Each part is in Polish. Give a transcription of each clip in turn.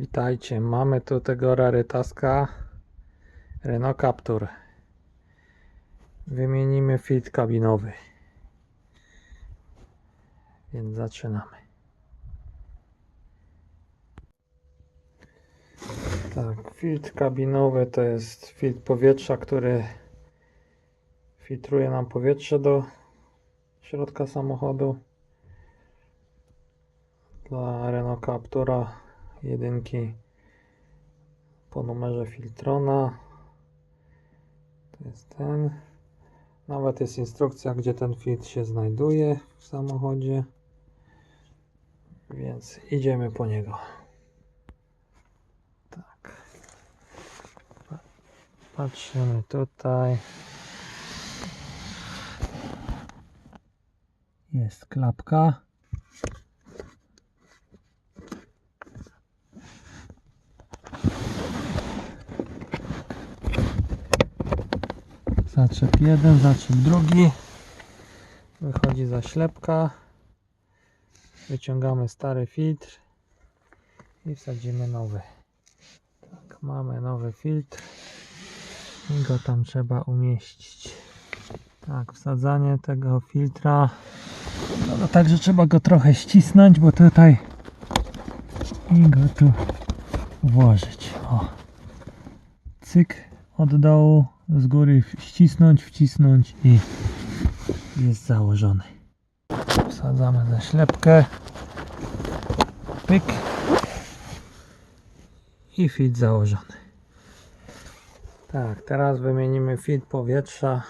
Witajcie, mamy tu tego rarytaska Renault Captur. Wymienimy filtr kabinowy. Więc zaczynamy. Tak, filtr kabinowy to jest filtr powietrza, który filtruje nam powietrze do środka samochodu. Dla Renault Captura jedynki po numerze Filtrona. To jest ten. Nawet jest instrukcja, gdzie ten filtr się znajduje w samochodzie. Więc idziemy po niego. Tak. Pa- Patrzymy tutaj. Jest klapka. Zaczep jeden, zaczep drugi. Wychodzi zaślepka. Wyciągamy stary filtr i wsadzimy nowy. Tak, mamy nowy filtr i go tam trzeba umieścić. Tak, wsadzanie tego filtra. No, no także trzeba go trochę ścisnąć, bo tutaj i go tu włożyć. O. Cyk od dołu, z góry ścisnąć, wcisnąć i jest założony. Wsadzamy zaślepkę. Pyk. I filtr założony. Tak, teraz wymienimy filtr powietrza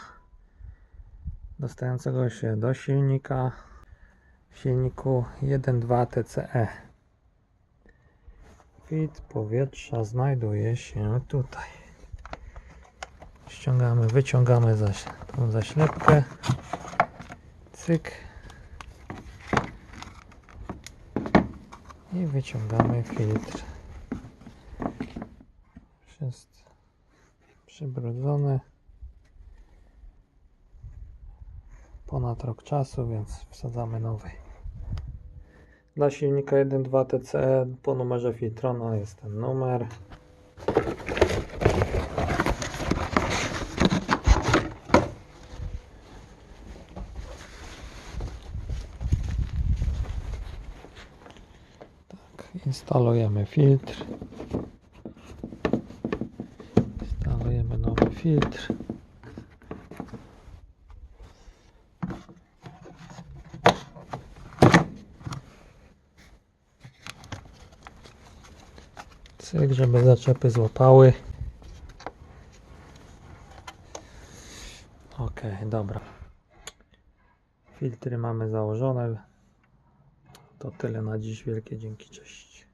dostającego się do silnika w silniku 1.2 TCE. Filtr powietrza znajduje się tutaj. Ściągamy, wyciągamy zaś, tą zaślepkę. Cyk. I wyciągamy filtr. Jest przybrudzony. Ponad rok czasu, więc wsadzamy nowy. Dla silnika 1.2 TCE po numerze Filtrona jest ten numer. Instalujemy filtr. Instalujemy nowy filtr. Cyk, żeby zaczepy złapały. Ok, dobra. Filtry mamy założone. To tyle na dziś. Wielkie dzięki, cześć.